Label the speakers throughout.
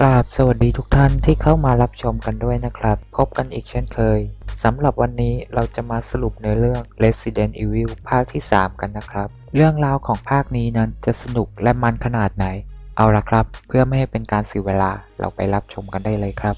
Speaker 1: กราบสวัสดีทุกท่านที่เข้ามารับชมกันด้วยนะครับ พบกันอีกเช่นเคยสำหรับวันนี้เราจะมาสรุปในเรื่อง Resident Evil ภาคที่ 3 กันนะครับ เรื่องราวของภาคนี้นั้นจะสนุกและมันขนาดไหน เอาละครับ เพื่อไม่ให้เป็นการเสียเวลาเราไปรับชมกันได้เลยครับ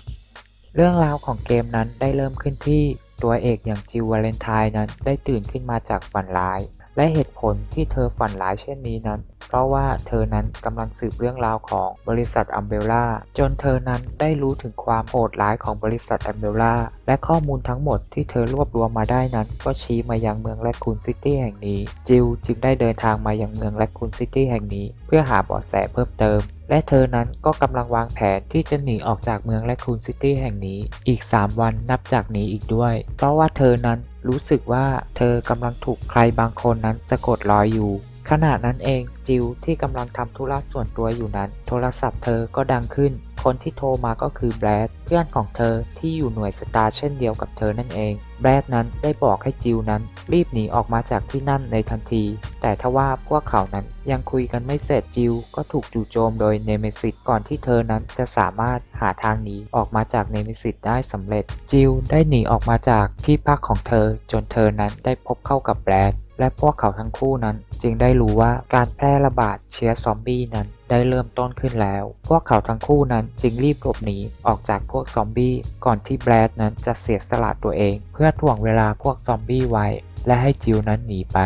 Speaker 1: เรื่องราวของเกมนั้นได้เริ่มขึ้นที่ตัวเอกอย่างจิววาเลนไทน์นั้นได้ตื่นขึ้นมาจากฝันร้าย และเหตุผลที่เธอฝันร้ายเช่นนี้นั้น เพราะว่าเธอนั้นกำลังสืบเรื่องราวของบริษัทอัมเบล่าจนเธอนั้นได้รู้ถึงความโหดร้ายของบริษัทอัมเบล่าและข้อมูลทั้งหมดที่เธอรวบรวมมาได้นั้น ก็ชี้มายังเมืองแรคคูนซิตี้แห่งนี้ จิลจึงได้เดินทางมายังเมืองแรคคูนซิตี้แห่งนี้ เพื่อหาเบาะแสเพิ่มเติมและเธอนั้นก็กำลังวางแผนที่จะหนีออกจากเมืองแรคคูนซิตี้แห่งนี้อีก 3 วันนับจากนี้อีกด้วย เพราะว่าเธอนั้นรู้สึกว่าเธอกำลังถูกใครบางคนนั้นสะกดรอยอยู่ ขณะนั้นเองจิวที่กำลังทำธุระส่วนตัวอยู่นั้น โทรศัพท์เธอก็ดังขึ้น คนที่โทรมาก็คือแบรดเพื่อนของเธอที่อยู่หน่วยสตาร์เช่นเดียวกับเธอนั่นเอง แบรดนั้นได้บอกให้จิวนั้น รีบหนีออกมาจากที่นั่นในทันที แต่ทว่าพวกเขานั้นยังคุยกันไม่เสร็จจิวก็ถูกจู่โจมโดยเนเมซิสก่อนที่เธอนั้นจะสามารถหาทางหนีออกมาจากเนเมซิสได้สำเร็จจิวได้หนีออกมาจากที่พักของเธอจนเธอนั้นได้พบเข้ากับแบรด และพวกเขาทั้งคู่นั้นจึงได้รู้ว่าการแพร่ระบาดเชื้อซอมบี้นั้นได้เริ่มต้นขึ้นแล้ว พวกเขาทั้งคู่นั้นจึงรีบหลบหนีออกจากพวกซอมบี้ก่อนที่แบรดนั้นจะเสียสละตัวเอง เพื่อถ่วงเวลาพวกซอมบี้ไว้ และให้จิวนั้นหนีไป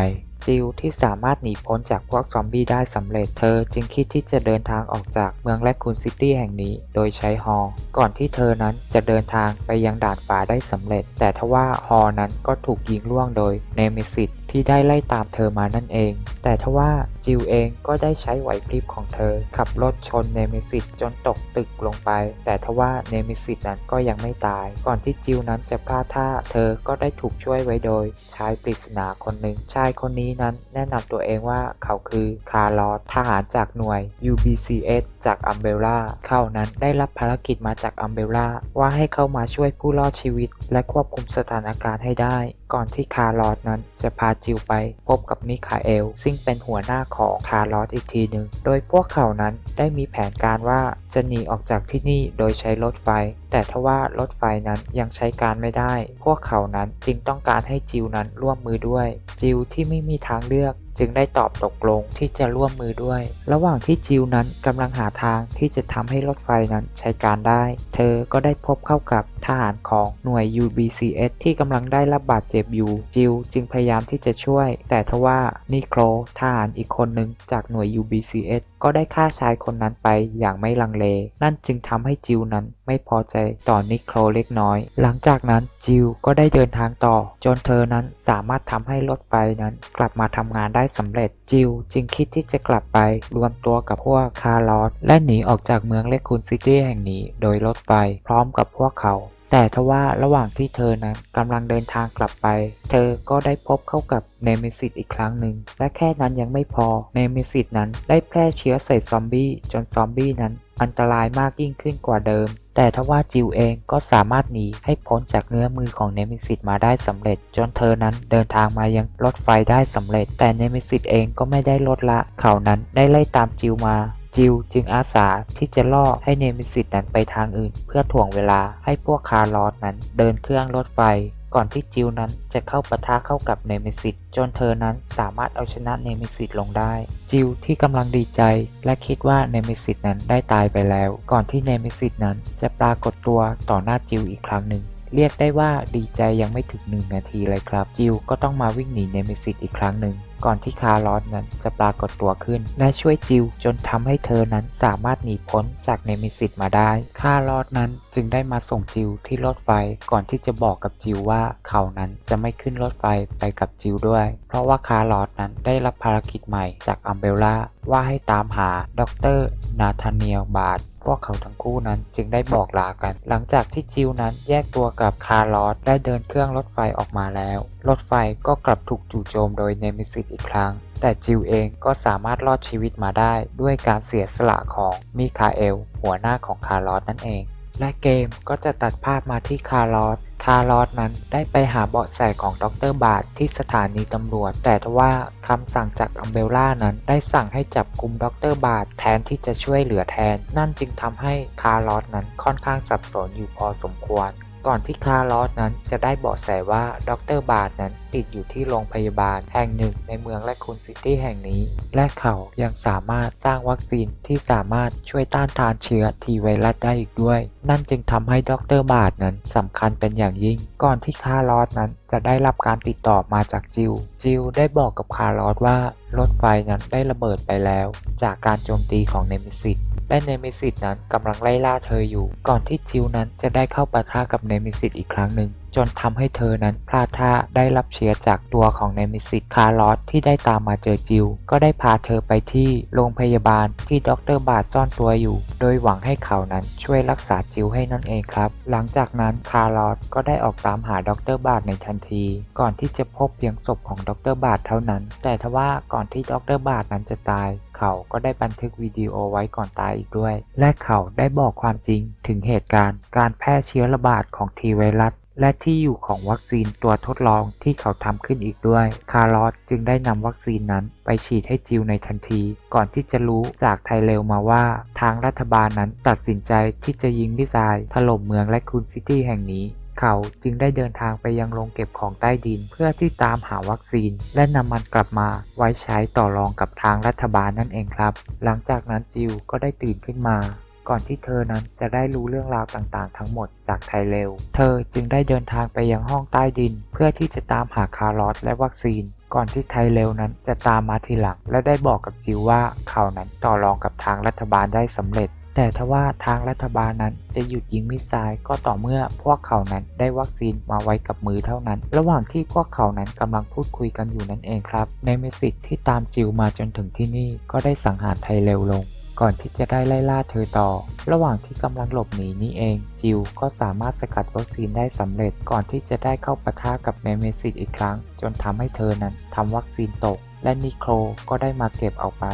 Speaker 1: จิวที่สามารถหนีพ้นจากพวกซอมบี้ได้สำเร็จเธอจึงคิดที่จะเดินทางออกจากเมืองแรคคูนซิตี้แห่งนี้โดยใช้ฮอ ก่อนที่เธอนั้นจะเดินทางไปยังดานฟ้าได้สำเร็จ แต่ทว่าฮอนั้นก็ถูกยิงล่วงโดยเนมิสิต ที่ได้ไล่ตามเธอมานั่นเอง แต่ทว่าจิวเองก็ได้ใช้ไหวพริบของเธอ ขับรถชนเนมิสิตจนตกตึกลงไป แต่ทว่าเนมิสิตนั้นก็ยังไม่ตาย ก่อนที่จิวนั้นจะพลาดท่า เธอก็ได้ถูกช่วยไว้โดย ชายปริศนาคนหนึ่ง ชายคนนี้นั้นแนะนำตัวเองว่าเขาคือคาร์ลอสทหารจากหน่วย UBCS จากอัมเบล่าเขานั้นได้รับภารกิจมาจากอัมเบล่าว่าให้เข้ามาช่วยผู้รอดชีวิต และควบคุมสถานการณ์ให้ได้ ก่อนที่คาร์ลอสนั้นจะพาจิวไปพบกับมิคาเอล ซึ่งเป็นหัวหน้าของคาร์ลอสอีกทีหนึ่ง โดยพวกเขานั้นได้มีแผนการว่าจะหนีออกจากที่นี่โดยใช้รถไฟ แต่ทว่ารถไฟนั้นยังใช้การไม่ได้ พวกเขานั้นจึงต้องการให้จิวนั้นร่วมมือด้วย จิวที่ไม่มีทางเลือก จึงได้ตอบตกลงที่จะร่วมมือด้วย ระหว่างที่จิวนั้นกำลังหาทางที่จะทำให้รถไฟนั้นใช้การได้ เธอก็ได้พบเข้ากับทหารของหน่วย UBCS ที่กำลังได้รับบาดเจ็บอยู่ จิวจึงพยายามที่จะช่วย แต่ทว่านิโคลทหารอีกคนหนึ่งจากหน่วย UBCS ก็ได้ฆ่าชายคนนั้นไปอย่างไม่ลังเล นั่นจึงทำให้จิวนั้น ไม่พอใจต่อนิโคลเล็กน้อย หลังจากนั้นจิลก็ได้เดินทางต่อ จนเธอนั้นสามารถทำให้รถไฟนั้นกลับมาทำงานได้สำเร็จ จิลจึงคิดที่จะกลับไปรวมตัวกับพวกคาร์ลอสและหนีออกจากเมืองเลคูนซิตี้แห่งนี้ โดยรถไฟพร้อมกับพวกเขา แต่ทว่าระหว่างที่เธอนั้นกำลังเดินทางกลับไป เธอก็ได้พบเข้ากับเนมิสิตอีกครั้งหนึ่ง และแค่นั้นยังไม่พอ เนมิสิตนั้นได้แพร่เชื้อใส่ซอมบี้จนซอมบี้นั้นอันตรายมากยิ่งขึ้นกว่าเดิม แต่ทว่าจิวเองก็สามารถหนีให้พ้นจากเนื้อมือของเนมิสิตมาได้สำเร็จ จนเธอนั้นเดินทางมายังรถไฟได้สำเร็จ แต่เนมิสิตเองก็ไม่ได้ลดละ เขานั้นได้ไล่ตามจิวมา จิวจึงอาสาที่จะล่อให้เนมิสิตนั้นไปทางอื่น เพื่อถ่วงเวลาให้พวกคาร์ลอสนั้นเดินเครื่องรถไฟ ก่อนที่จิวนั้นจะเข้าปะทะเข้ากับเนมิสิตจนเธอนั้นสามารถเอาชนะเนมิสิตลงได้ จิวที่กำลังดีใจและคิดว่าเนมิสิตนั้นได้ตายไปแล้ว ก่อนที่เนมิสิตนั้นจะปรากฏตัวต่อหน้าจิวอีกครั้งหนึ่ง เรียกได้ว่าดีใจยังไม่ถึงหนึ่งนาทีเลยครับ จิวก็ต้องมาวิ่งหนีเนมิสิตอีกครั้งหนึ่งก่อนที่คาร์ลอสนั้นจะปรากฏตัวขึ้น และช่วยจิวจนทำให้เธอนั้นสามารถหนีพ้นจากเนมิสิตมาได้ คาร์ลอสนั้นจึงได้มาส่งจิวที่รถไฟ ก่อนที่จะบอกกับจิวว่าเขานั้นจะไม่ขึ้นรถไฟไปกับจิวด้วย เพราะว่าคาร์ลอสนั้นได้รับภารกิจใหม่จากอัมเบล่าว่าให้ตามหาดร นาธาเนียลบาร์ด วกเขาทั้งคู่นั้นจึงได้บอกลากัน หลังจากที่จิวนั้นแยกตัวกับคาร์ลอสได้เดินเครื่องรถไฟออกมาแล้ว รถไฟก็กลับถูกจู่โจมโดยเนมิสิตอีกครั้ง แต่จิวเองก็สามารถรอดชีวิตมาได้ด้วยการเสียสละของมิคาเอล หัวหน้าของคาร์ลอสนั่นเอง และเกมก็จะตัดภาพมาที่คาร์ลอส คาร์ลอสนั้นได้ไปหาเบาะแสของดรบาทที่สถานีตำรวจ แต่ทว่าคำสั่งจากอัมเบลล่านั้นได้สั่งให้จับกุมดรบาทแทนที่จะช่วยเหลือแทน นั่นจึงทำให้คาร์ลอสนั้นค่อนข้างสับสนอยู่พอสมควร ก่อนที่คาร์ลอสนั้นจะได้เบาะแสว่าดรบาทนั้นติดอยู่ที่โรงพยาบาลแห่งหนึ่งในเมืองและคุณซิตี้แห่งนี้ และเขายังสามารถสร้างวัคซีนที่สามารถช่วยต้านทานเชื้อทีไวรัสได้อีกด้วย นั่นจึงทำให้ดรบาทนั้นสำคัญเป็นอย่างยิ่ง ก่อนที่คาร์ลอสนั้นจะได้รับการติดต่อมาจากจิลจิลได้บอกกับคาร์ลอสว่ารถไฟนั้นได้ระเบิดไปแล้ว จากการโจมตีของเนมิซิสและเนมิซิสนั้นกำลังไล่ล่าเธออยู่ ก่อนที่จิลนั้นจะได้เข้าปะทะกับเนมิซิสอีกครั้งหนึ่ง จนทำให้เธอนั้นพลาดท่าได้รับเชื้อจากตัวของเนมิซิสคาร์ลอสที่ได้ตามมาเจอจิล ก็ได้พาเธอไปที่โรงพยาบาลที่ด็อกเตอร์บาทซ่อนตัวอยู่ โดยหวังให้เขานั้นช่วยรักษาจิลให้นั่นเองครับ หลังจากนั้นคาร์ลอสก็ได้ออกตามหาด็อกเตอร์บาทในทันที ก่อนที่จะพบเพียงศพของด็อกเตอร์บาทเท่านั้น แต่ทว่าก่อนที่ด็อกเตอร์บาทนั้นจะตายเขาก็ได้บันทึกวิดีโอไว้ก่อนตายอีกด้วย และเขาได้บอกความจริงถึงเหตุการณ์ การแพร่เชื้อระบาดของทีไวรัส และที่อยู่ของวัคซีนตัวทดลองที่เขาทำขึ้นอีกด้วย คาร์ลอสจึงได้นำวัคซีนนั้นไปฉีดให้จิลในทันที ก่อนที่จะรู้จากไทเรลมาว่า ทางรัฐบาลนั้นตัดสินใจที่จะยิงมิสไซล์ถล่มเมืองและคูนซิตี้แห่งนี้เขาจึงได้เดินทางไปยังโรงเก็บของใต้ดิน เพื่อที่ตามหาวัคซีน และนำมันกลับมาไว้ใช้ต่อรองกับทางรัฐบาลนั่นเองครับ หลังจากนั้นจิลก็ได้ตื่นขึ้นมา ก่อนที่เธอนั้นจะได้รู้เรื่องราวต่างๆ ทั้งหมดจากไทเรลเธอจึงได้เดินทางไปยังห้องใต้ดิน เพื่อที่จะตามหาคาร์ลอสและวัคซีน ก่อนที่ไทเรลนั้นจะตามมาทีหลัง และได้บอกกับจิวว่าเขานั้นต่อรองกับทางรัฐบาลได้สำเร็จแต่ทว่าทางรัฐบาลนั้นจะหยุดยิงมิสไซล์ก็ต่อเมื่อพวกเขานั้นได้วัคซีนมาไว้กับมือเท่านั้น ระหว่างที่พวกเขานั้นกำลังพูดคุยกันอยู่นั่นเองครับ ในเมสิกที่ตามจิวมาจนถึงที่นี่ก็ได้สังหารไทเรลลง ก่อนที่จะได้ไล่ล่าเธอต่อ ระหว่างที่กำลังหลบหนีนี่เอง จิวก็สามารถสกัดวัคซีนได้สำเร็จ ก่อนที่จะได้เข้าปะทะกับเนเมซิสอีกครั้ง จนทำให้เธอนั้นทำวัคซีนตก และนิโคลก็ได้มาเก็บเอาไป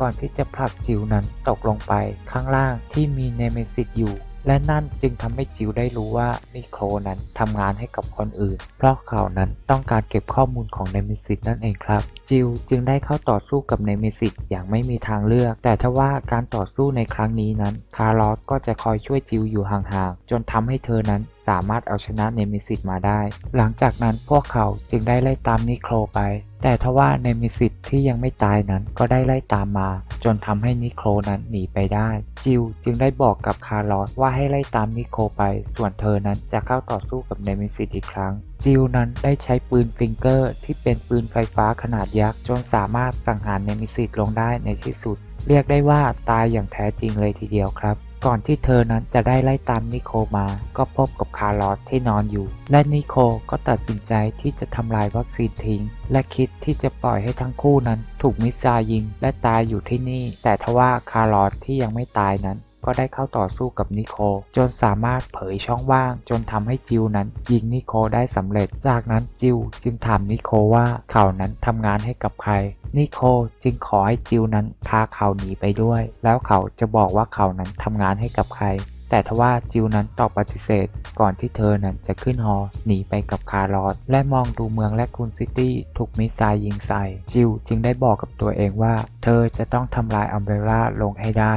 Speaker 1: ก่อนที่จะผลักจิวนั้นตกลงไปข้างล่างที่มีเนเมซิสอยู่ และนั่นจึงทำให้จิวได้รู้ว่านิโคลนั้นทำงานให้กับคนอื่น เพราะเขานั้นต้องการเก็บข้อมูลของเนมิสิตนั่นเองครับ จิวจึงได้เข้าต่อสู้กับเนมิสิตอย่างไม่มีทางเลือก แต่ทว่าการต่อสู้ในครั้งนี้นั้น คาร์ลอสก็จะคอยช่วยจิวอยู่ห่างๆ จนทำให้เธอนั้นสามารถเอาชนะเนมิสิตมาได้ หลังจากนั้นพวกเขาจึงได้ไล่ตามนิโคลไป แต่ทว่าเนมิสิตที่ยังไม่ตายนั้นก็ได้ไล่ตามมา จนทำให้นิโคลนั้นหนีไปได้ จิวจึงได้บอกกับคาร์ลอสว่าให้ไล่ตามนิโคลไป ส่วนเธอนั้นจะเข้าต่อสู้กับเนมิสิตอีกครั้ง จิวนั้นได้ใช้ปืนฟิงเกอร์ ที่เป็นปืนไฟฟ้าขนาดยักษ์จนสามารถสังหารเนมิสิตลงได้ในที่สุด เรียกได้ว่าตายอย่างแท้จริงเลยทีเดียวครับ ก่อนที่เธอนั้นจะได้ไล่ตามนิโคลมา ก็พบกับคาร์ลอสที่นอนอยู่ และนิโคลก็ตัดสินใจที่จะทำลายวัคซีนทิ้ง และคิดที่จะปล่อยให้ทั้งคู่นั้น ถูกมิสซายิง และตายอยู่ที่นี่ แต่ทว่าคาร์ลอสที่ยังไม่ตายนั้น ก็ได้เข้าต่อสู้กับนิโคลจนสามารถเผยช่องว่าง จนทำให้จิวนั้นยิงนิโคลได้สำเร็จ จากนั้นจิวจึงถามนิโคลว่าเขานั้นทำงานให้กับใครนิโคลจึงขอให้จิวนั้นพาเขาหนีไปด้วย แล้วเขาจะบอกว่าเขานั้นทำงานให้กับใคร แต่ทว่าจิวนั้นตอบปฏิเสธ ก่อนที่เธอนั้นจะขึ้นฮอหนีไปกับคาร์ลอสและมองดูเมืองและคูนซิตี้ถูกมิสไซล์ยิงใส่ จิวจึงได้บอกกับตัวเองว่า เธอจะต้องทำลายอัมเบร่าลงให้ได้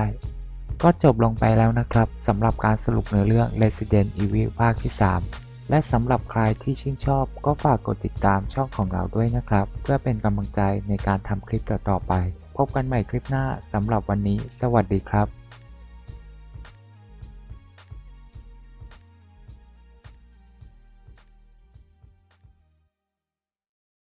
Speaker 1: ก็จบลงไปแล้วนะครับสำหรับการสรุปเนื้อเรื่อง Resident Evil ภาคที่ 3 และสำหรับใครที่ชื่นชอบก็ฝากกดติดตามช่องของเราด้วยนะครับ เพื่อเป็นกำลังใจในการทำคลิปต่อๆไป พบกันใหม่คลิปหน้าสำหรับวันนี้ สวัสดีครับ